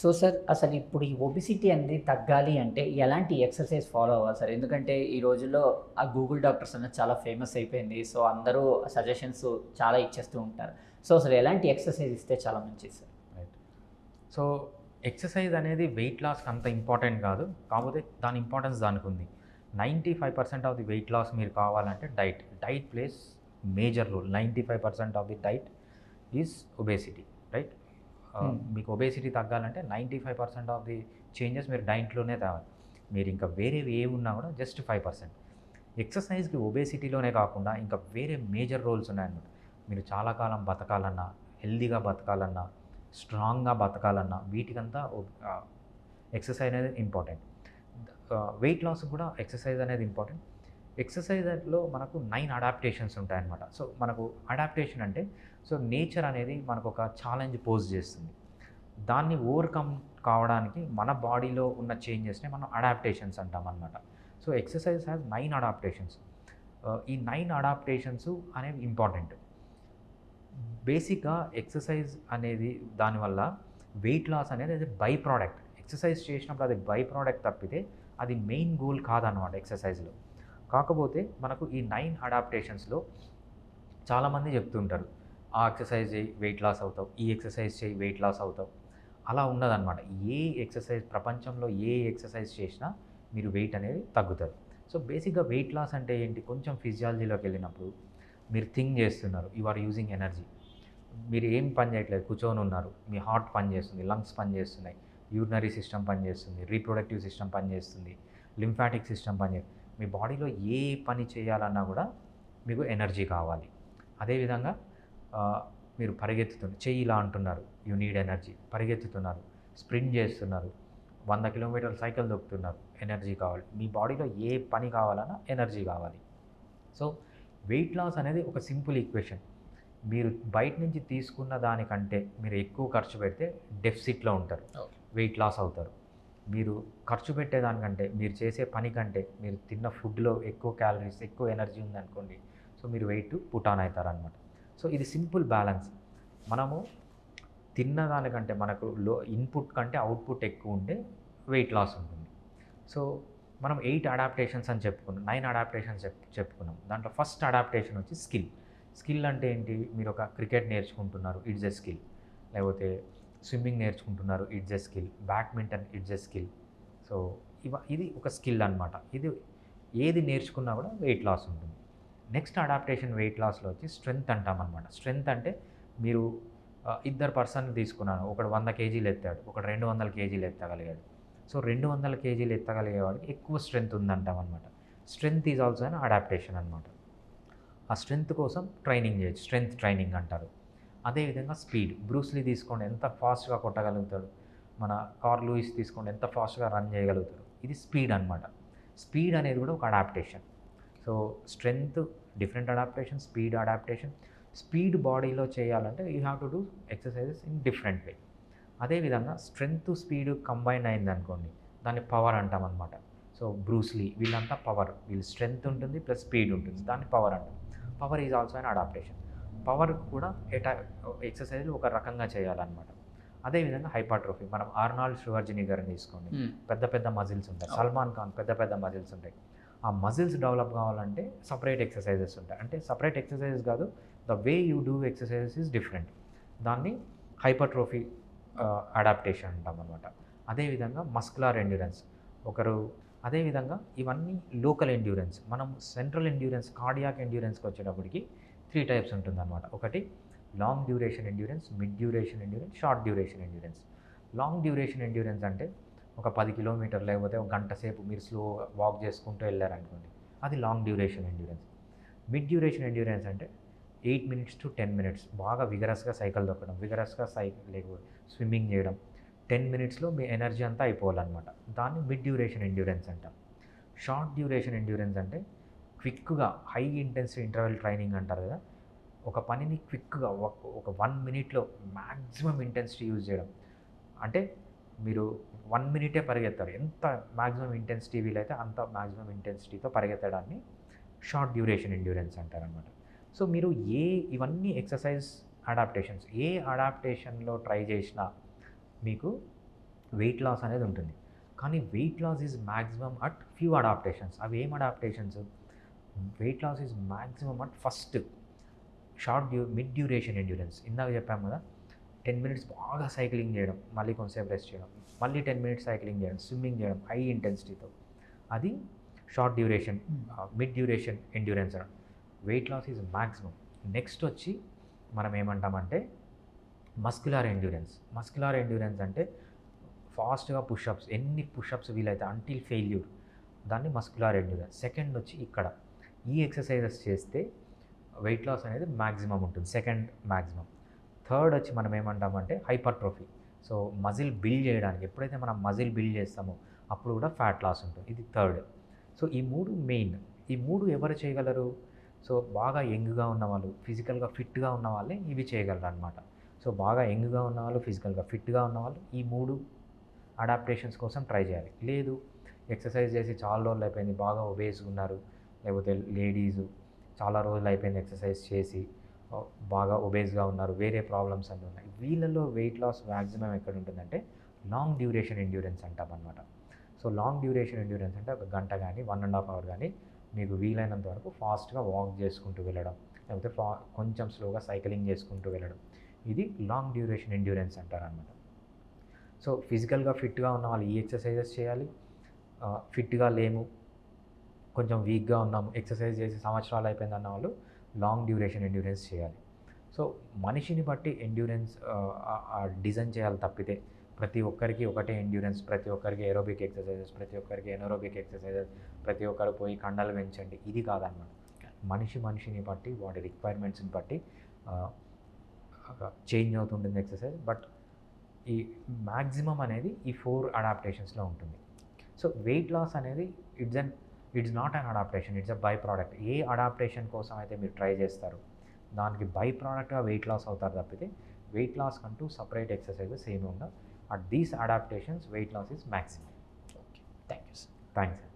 So sir అసలు ఇప్పుడు ఈ ఒబిసిటీ అనేది తగ్గాలి అంటే ఎలాంటి ఎక్సర్సైజ్ ఫాలో అవ్వాలి సార్? ఎందుకంటే ఈ రోజుల్లో ఆ గూగుల్ డాక్టర్స్ అనేది చాలా ఫేమస్ అయిపోయింది. సో అందరూ సజెషన్స్ చాలా ఇచ్చేస్తూ ఉంటారు. సో అసలు ఎలాంటి ఎక్సర్సైజ్ ఇస్తే చాలా మంచిది సార్? రైట్ సో ఎక్సర్సైజ్ అనేది వెయిట్ లాస్కి అంత ఇంపార్టెంట్ కాదు. కాకపోతే దాని ఇంపార్టెన్స్ దానికి ఉంది. Ninety five percent of the weight loss మీరు కావాలంటే diet diet plays major role ninety five percent of the diet is obesity right మీకు ఒబేసిటీ తగ్గాలంటే ninety five percent of the changes మీరు డైట్లోనే తేవాలి. మీరు ఇంకా వేరే ఏమున్నా కూడా జస్ట్ ఫైవ్ పర్సెంట్ ఎక్సర్సైజ్కి ఒబేసిటీలోనే కాకుండా ఇంకా వేరే మేజర్ రోల్స్ ఉన్నాయన్నమాట. మీరు చాలా కాలం బతకాలన్నా హెల్దీగా బతకాలన్నా స్ట్రాంగ్గా బతకాలన్నా వీటికంతా ఎక్సర్సైజ్ అనేది ఇంపార్టెంట్ వెయిట్ లాస్ కూడా ఎక్సర్సైజ్ అనేది ఇంపార్టెంట్ ఎక్సర్సైజ్లో మనకు నైన్ అడాప్టేషన్స్ ఉంటాయన్నమాట. సో మనకు అడాప్టేషన్ అంటే సో నేచర్ అనేది మనకు ఒక ఛాలెంజ్ పోజ్ చేస్తుంది. దాన్ని ఓవర్కమ్ కావడానికి మన బాడీలో ఉన్న చేంజెస్ని మనం అడాప్టేషన్స్ అంటాం అనమాట so exercise has nine adaptations. ఈ నైన్ అడాప్టేషన్స్ అనేవి ఇంపార్టెంట్. బేసిక్గా ఎక్సర్సైజ్ అనేది దానివల్ల వెయిట్ లాస్ అనేది అది బై ప్రోడక్ట్. ఎక్సర్సైజ్ చేసినప్పుడు అది బై ప్రోడక్ట్ తప్పితే అది మెయిన్ గోల్ కాదనమాట ఎక్సర్సైజ్లో. కాకపోతే మనకు ఈ నైన్ అడాప్టేషన్స్లో చాలామంది చెప్తుంటారు ఆ ఎక్సర్సైజ్ చేయి వెయిట్ లాస్ అవుతావు ఈ ఎక్సర్సైజ్ చేయి వెయిట్ లాస్ అవుతావు. అలా ఉండదన్నమాట ఏ ఎక్సర్సైజ్ ప్రపంచంలో ఏ ఎక్సర్సైజ్ చేసినా మీరు వెయిట్ అనేది తగ్గుతారు. సో బేసిక్గా వెయిట్ లాస్ అంటే ఏంటి? కొంచెం ఫిజియాలజీలోకి వెళ్ళినప్పుడు మీరు థింక్ చేస్తున్నారు యు ఆర్ యూజింగ్ ఎనర్జీ. మీరు ఏం పని చేయట్లేదు కూర్చొని ఉన్నారు మీ హార్ట్ పని చేస్తుంది లంగ్స్ పని చేస్తున్నాయి యూరినరీ సిస్టమ్ పనిచేస్తుంది రీప్రొడక్టివ్ సిస్టమ్ పనిచేస్తుంది లింఫాటిక్ సిస్టమ్ పని చేస్తుంది మీ బాడీలో ఏ పని చేయాలన్నా కూడా మీకు ఎనర్జీ కావాలి. అదేవిధంగా మీరు పరిగెత్తుతున్నారు చెయ్యి ఇలా అంటున్నారు యూ నీడ్ ఎనర్జీ పరిగెత్తుతున్నారు స్ప్రింట్ చేస్తున్నారు వంద కిలోమీటర్ల సైకిల్ దొక్కుతున్నారు ఎనర్జీ కావాలి. మీ బాడీలో ఏ పని కావాలన్నా ఎనర్జీ కావాలి. సో వెయిట్ లాస్ అనేది ఒక సింపుల్ ఈక్వేషన్. మీరు బయట నుంచి తీసుకున్న దానికంటే మీరు ఎక్కువ ఖర్చు పెడితే డెఫిసిట్లో ఉంటారు. వెయిట్ లాస్ అవుతారు. మీరు ఖర్చు పెట్టేదానికంటే మీరు చేసే పని కంటే మీరు తిన్న ఫుడ్లో ఎక్కువ క్యాలరీస్ ఎక్కువ ఎనర్జీ ఉందనుకోండి సో మీరు వెయిట్ పుట్ ఆన్ అవుతారు అనమాట సో ఇది సింపుల్ బ్యాలెన్స్ మనము తిన్న దానికంటే మనకు లో ఇన్పుట్ కంటే అవుట్పుట్ ఎక్కువ ఉంటే వెయిట్ లాస్ ఉంటుంది. సో మనం ఎయిట్ అడాప్టేషన్స్ అని చెప్పుకున్నాం నైన్ అడాప్టేషన్స్ చెప్ చెప్పుకున్నాం. దాంట్లో ఫస్ట్ అడాప్టేషన్ వచ్చి స్కిల్ స్కిల్ అంటే ఏంటి? మీరు ఒక క్రికెట్ నేర్చుకుంటున్నారు ఇట్స్ ఎ స్కిల్ లేకపోతే స్విమ్మింగ్ నేర్చుకుంటున్నారు it's a skill badminton it's a skill. So ఇవ ఇది ఒక స్కిల్ అనమాట ఇది ఏది నేర్చుకున్నా కూడా వెయిట్ లాస్ ఉంటుంది. నెక్స్ట్ అడాప్టేషన్ వెయిట్ లాస్లో వచ్చి స్ట్రెంగ్త్ అంటాం అనమాట స్ట్రెంగ్త్ అంటే మీరు ఇద్దరు పర్సన్ తీసుకున్నాను. ఒకడు వంద కేజీలు ఎత్తాడు ఒకడు రెండు వందల కేజీలు ఎత్తగలిగాడు. సో రెండు వందల కేజీలు ఎత్తగలిగేవాడికి ఎక్కువ స్ట్రెంగ్త్ ఉందంటాం అనమాట strength is also an adaptation అనమాట ఆ స్ట్రెంగ్త్ కోసం ట్రైనింగ్ చేయొచ్చు. స్ట్రెంగ్త్ ట్రైనింగ్ అంటారు. అదేవిధంగా స్పీడ్. బ్రూస్లీ తీసుకోండి ఎంత ఫాస్ట్గా కొట్టగలుగుతాడు. మన కార్ లూయిస్ తీసుకోండి ఎంత ఫాస్ట్గా రన్ చేయగలుగుతాడు. ఇది స్పీడ్ అనమాట స్పీడ్ అనేది కూడా ఒక adaptation. So strength different adaptation speed adaptation. Speed బాడీలో చేయాలంటే you have to do exercises in different way. అదేవిధంగా స్ట్రెంగ్త్ స్పీడ్ కంబైన్ అయింది అనుకోండి దాన్ని పవర్ అంటాం అనమాట సో బ్రూస్లీ వీళ్ళంతా పవర్. వీళ్ళు స్ట్రెంగ్త్ ఉంటుంది ప్లస్ స్పీడ్ ఉంటుంది. దాన్ని పవర్ అంటాం. Power is also an adaptation. Power కూడా ఎటా ఎక్సర్సైజ్ ఒక రకంగా చేయాలన్నమాట. అదేవిధంగా హైపాట్రోఫీ మనం ఆర్నాల్డ్ షువర్జిని గారిని తీసుకోండి. పెద్ద పెద్ద మజిల్స్ ఉంటాయి. సల్మాన్ ఖాన్ పెద్ద పెద్ద మజిల్స్ ఉంటాయి. ఆ మజిల్స్ డెవలప్ కావాలంటే సపరేట్ ఎక్సర్సైజెస్ ఉంటాయి. అంటే సపరేట్ ఎక్సర్సైజెస్ కాదు the way you do exercises is different. దాన్ని హైపర్ట్రోఫీ అడాప్టేషన్ అంటాం అనమాట అదేవిధంగా మస్కులార్ ఎండ్యూరెన్స్. ఒకరు అదేవిధంగా ఇవన్నీ లోకల్ ఎండ్యూరెన్స్. మనం సెంట్రల్ ఎండ్యూరెన్స్ కార్డియాక్ ఎండ్యూరెన్స్కి వచ్చేటప్పటికి త్రీ టైప్స్ ఉంటుందన్నమాట. ఒకటి long duration endurance mid duration endurance short duration endurance long duration endurance అంటే ఒక పది కిలోమీటర్ లేకపోతే ఒక గంట సేపు మీరు స్లో వాక్ చేసుకుంటూ వెళ్ళారనుకోండి అది long duration endurance mid duration endurance అంటే eight minutes to ten minutes బాగా విగరస్గా సైకిల్ దొక్కడం విగరస్గా సైకిల్ లేకపోతే స్విమ్మింగ్ చేయడం. టెన్ మినిట్స్లో మీ ఎనర్జీ అంతా అయిపోవాలన్నమాట. దాన్ని మిడ్ డ్యూరేషన్ ఎండ్యూరెన్స్ అంటాం షార్ట్ డ్యూరేషన్ ఎండ్యూరెన్స్ అంటే క్విక్గా హై ఇంటెన్సిటీ ఇంటర్వెల్ ట్రైనింగ్ అంటారు కదా ఒక పనిని క్విక్గా ఒక వన్ మినిట్లో మ్యాక్సిమం ఇంటెన్సిటీ యూజ్ చేయడం. అంటే మీరు వన్ మినిటే పరిగెత్తారు. ఎంత మ్యాక్సిమం ఇంటెన్సిటీ వీలైతే అంత మ్యాక్సిమం ఇంటెన్సిటీతో పరిగెత్తడాన్ని షార్ట్ డ్యూరేషన్ ఇండ్యూరెన్స్ అంటారనమాట సో మీరు ఏ ఇవన్నీ ఎక్సర్సైజ్ అడాప్టేషన్స్ ఏ అడాప్టేషన్లో ట్రై చేసినా మీకు వెయిట్ లాస్ అనేది ఉంటుంది. కానీ weight loss is maximum at few adaptations. అవి ఏం adaptations? Weight loss is maximum at first short due mid duration endurance ఇందాక చెప్పాము కదా టెన్ మినిట్స్ బాగా సైక్లింగ్ చేయడం మళ్ళీ కొంతసేపు రెస్ట్ చేయడం మళ్ళీ టెన్ మినిట్స్ సైక్లింగ్ చేయడం స్విమ్మింగ్ చేయడం హై ఇంటెన్సిటీతో అది short duration mid duration endurance weight loss is maximum next వచ్చి మనం ఏమంటామంటే మస్కులార్ ఎండ్యూరెన్స్ మస్కులార్ ఎండ్యూరెన్స్ అంటే ఫాస్ట్గా పుషప్స్ ఎన్ని పుషప్స్ వీలైతే అంటిల్ ఫెయిల్యూర్ దాన్ని మస్కులార్ ఎండ్యూరెన్స్ సెకండ్ వచ్చి ఇక్కడ. ఈ ఎక్సర్సైజెస్ చేస్తే వెయిట్ లాస్ అనేది మ్యాక్సిమం ఉంటుంది. సెకండ్ మ్యాక్సిమం థర్డ్ వచ్చి మనం ఏమంటామంటే హైపర్ట్రోఫీ సో మజిల్ బిల్డ్ చేయడానికి ఎప్పుడైతే మనం మజిల్ బిల్డ్ చేస్తామో అప్పుడు కూడా ఫ్యాట్ లాస్ ఉంటుంది. ఇది థర్డ్ సో ఈ మూడు మెయిన్ ఈ మూడు ఎవరు చేయగలరు? సో బాగా యంగ్గా ఉన్న వాళ్ళు ఫిజికల్గా ఫిట్గా ఉన్న వాళ్ళే ఇవి చేయగలరు అనమాట సో బాగా యంగ్గా ఉన్న వాళ్ళు ఫిజికల్గా ఫిట్గా ఉన్న వాళ్ళు ఈ మూడు అడాప్టేషన్స్ కోసం ట్రై చేయాలి. లేదు ఎక్సర్సైజ్ చేసి చాలా రోజులు అయిపోయింది బాగా వేసుకున్నారు ఉన్నారు. లేకపోతే లేడీస్ చాలా రోజులు అయిపోయింది ఎక్సర్సైజ్ చేసి బాగా ఒబేస్గా ఉన్నారు వేరే ప్రాబ్లమ్స్ అన్నీ ఉన్నాయి. వీళ్ళలో వెయిట్ లాస్ మ్యాక్సిమం ఎక్కడ ఉంటుందంటే లాంగ్ డ్యూరేషన్ ఎండ్యూరెన్స్ అంటాం అనమాట సో లాంగ్ డ్యూరేషన్ ఎండ్యూరెన్స్ అంటే ఒక గంట కానీ వన్ అండ్ హాఫ్ అవర్ కానీ మీకు వీలైనంత వరకు ఫాస్ట్గా వాక్ చేసుకుంటూ వెళ్ళడం లేకపోతే ఫా కొంచెం స్లోగా సైక్లింగ్ చేసుకుంటూ వెళ్ళడం. ఇది లాంగ్ డ్యూరేషన్ ఎండ్యూరెన్స్ అంటారనమాట సో ఫిజికల్గా ఫిట్గా ఉన్న వాళ్ళు ఈ ఎక్సర్సైజెస్ చేయాలి? ఫిట్గా లేము కొంచెం వీక్గా ఉన్నాము ఎక్సర్సైజ్ చేసి సంవత్సరాలు అయిపోయింది అన్న వాళ్ళు లాంగ్ డ్యూరేషన్ ఎండ్యూరెన్స్ చేయాలి. సో మనిషిని బట్టి ఎండ్యూరెన్స్ డిజైన్ చేయాలి తప్పితే ప్రతి ఒక్కరికి ఒకటే ఎండ్యూరెన్స్ ప్రతి ఒక్కరికి ఏరోబిక్ ఎక్సర్సైజెస్ ప్రతి ఒక్కరికి ఎనరోబిక్ ఎక్సర్సైజెస్ ప్రతి ఒక్కరు పోయి కండలు పెంచండి. ఇది కాదన్నమాట. మనిషి మనిషిని బట్టి వాటి రిక్వైర్మెంట్స్ని బట్టి చేంజ్ అవుతుంటుంది ఎక్సర్సైజ్ బట్ ఈ మ్యాక్సిమం అనేది ఈ ఫోర్ అడాప్టేషన్స్లో ఉంటుంది. సో వెయిట్ లాస్ అనేది it's an it's not an adaptation it's a by product a adaptation కోసం అయితే మీరు ట్రై చేస్తారు దానికి బై ప్రోడక్ట్గా వెయిట్ లాస్ అవుతారు తప్పితే వెయిట్ లాస్ కంటూ సపరేట్ ఎక్సర్సైజెస్ ఏమి ఉండవు. At these adaptations weight loss is maximum okay thank you sir thanks